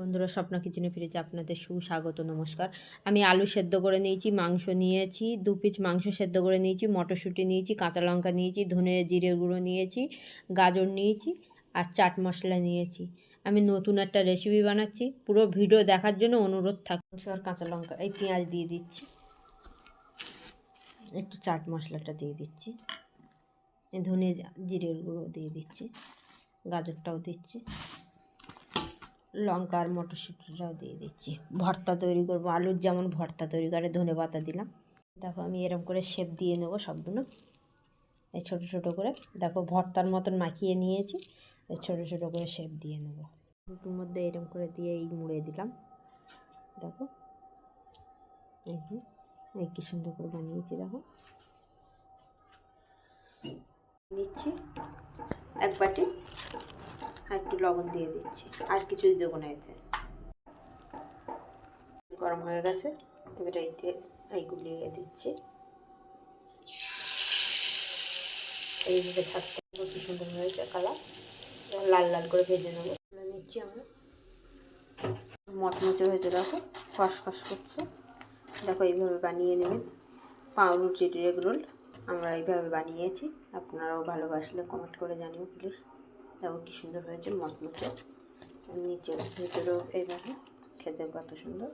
বন্ধুরা স্বপ্ন কিচেনে ফিরেছি আপনাদের সুস্বাগত, নমস্কার। আমি আলু সেদ্ধ করে নিয়েছি, মাংস নিয়েছি, দু পিস মাংস সেদ্ধ করে নিয়েছি, মটরশুঁটি নিয়েছি, কাঁচা লঙ্কা নিয়েছি, ধনে জিরে গুঁড়ো নিয়েছি, গাজর নিয়েছি আর চাট মশলা নিয়েছি। আমি নতুন একটা রেসিপি বানাচ্ছি, পুরো ভিডিও দেখার জন্য অনুরোধ থাক মাংস আর কাঁচা লঙ্কা, এই পেঁয়াজ দিয়ে দিচ্ছি। একটু চাট মশলাটা দিয়ে দিচ্ছি। ধনে জিরের গুঁড়ো দিয়ে দিচ্ছি, গাজরটাও দিচ্ছি। লঙ্কা আর মটরশুঁটিটাও দিয়ে দিচ্ছি। ভর্তা তৈরি করব। আলুর যেমন ভর্তা তৈরি করে ধনে পাতা দিলাম। দেখো আমি এরম করে শেপ দিয়ে নেব সবগুলো। এই ছোটো ছোটো করে দেখো ভর্তার মতন মাখিয়ে নিয়েছি। এই ছোটো ছোটো করে শেপ দিয়ে নেব। রুটির মধ্যে এরম করে দিয়ে এই মুড়ে দিলাম। দেখো। এই যে, এই কি সুন্দর করে বানিয়েছি দেখো। নিচ্ছি এক বাটি। একটু লবণ দিয়ে দিচ্ছি। আর কিছুই দেবো না এতে। গরম হয়ে গেছে, এবার এইতে এইগুলি দিচ্ছি। এইভাবে ছাড়তে সুন্দর হয়েছে, কালার। লাল লাল করে ভেজে নেব। নিচ্ছি আমরা মচমচে হয়েছে, দেখো খসখস করছে। দেখো, এইভাবে বানিয়ে নেবেন। পাউরুটির এগ রোল আমরা এইভাবে বানিয়েছি। আপনারাও ভালোবাসলে কমেন্ট করে জানিও প্লিজ দেখো কী সুন্দর হয়েছে মচমচে আর নিচে ভিতরেও এইভাবে খেতে কত সুন্দর।